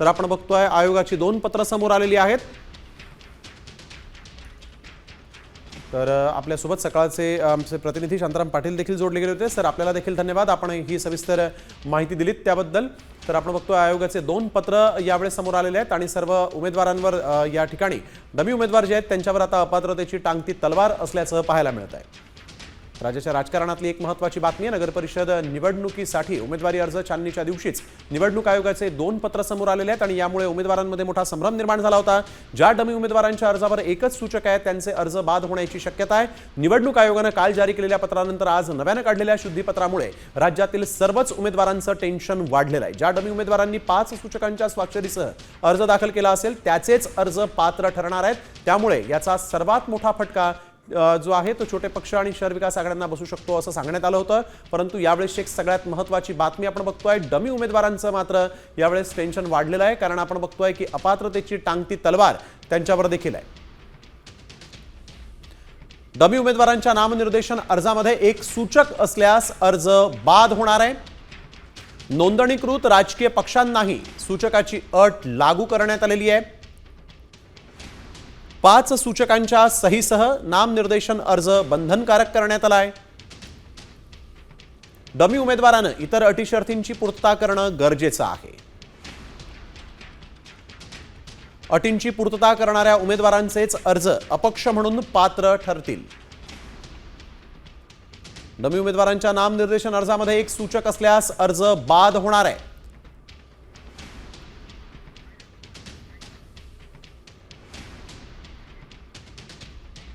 तर आपण बघतोय आयोगाची दोन पत्र समोर आलेली आहेत. तर आपल्यासोबत सकाळचे आमचे प्रतिनिधी शांताराम पाटील देखील जोडले गेले होते. सर आपल्याला देखील धन्यवाद. आपण ही सविस्तर माहिती दिलीत त्याबद्दल. तर आपण बघतोय आयोगाचे दोन पत्र यावेळेस समोर आलेले आहेत आणि सर्व उमेदवारांवर या ठिकाणी डमी उमेदवार जे आहेत त्यांच्यावर आता अपात्रतेची टांगती तलवार असल्याचं पाहायला मिळत आहे. राज्याच्या राजकारणातली एक महत्त्वाची बातमी आहे. नगरपरिषद निवडणुकीसाठी उमेदवारी अर्ज छाननीच्या दिवशीच निवडणूक आयोगाचे दोन पत्र समोर आलेले आहेत आणि यामुळे उमेदवारांमध्ये मोठा संभ्रम निर्माण झाला होता. ज्या डमी उमेदवारांच्या अर्जावर एकच सूचक आहे त्यांचे अर्ज बाद होण्याची शक्यता आहे. निवडणूक आयोगानं काल जारी केलेल्या पत्रानंतर आज नव्यानं काढलेल्या शुद्धीपत्रामुळे राज्यातील सर्वच उमेदवारांचं टेन्शन वाढलेलं आहे. ज्या डमी उमेदवारांनी पाच सूचकांच्या स्वाक्षरीसह अर्ज दाखल केला असेल त्याचेच अर्ज पात्र ठरणार आहेत. त्यामुळे याचा सर्वात मोठा फटका जो आहे तो छोटे पक्ष आणि शहर विकास आघाड्यांना बसू शकतो असं सांगण्यात आलं होतं. परंतु यावेळेस एक सगळ्यात महत्त्वाची बातमी आपण बघतोय डमी उमेदवारांचं मात्र यावेळेस टेन्शन वाढलेलं आहे. कारण आपण बघतोय की अपात्रतेची टांगती तलवार त्यांच्यावर देखील आहे. डमी उमेदवारांच्या नामनिर्देशन अर्जामध्ये एक सूचक असल्यास अर्ज बाद होणार आहे. नोंदणीकृत राजकीय पक्षांनाही सूचकाची अट लागू करण्यात आलेली आहे. पाच सूचकांच्या सहीसह नामनिर्देशन अर्ज बंधनकारक करण्यात आला आहे. डमी उमेदवारानं इतर अटी शर्थींची पूर्तता करणं गरजेचं आहे. अटींची पूर्तता करणाऱ्या उमेदवारांचेच अर्ज अपक्ष म्हणून पात्र ठरतील. डमी उमेदवारांच्या नामनिर्देशन अर्जामध्ये एक सूचक असल्यास अर्ज बाद होणार आहे.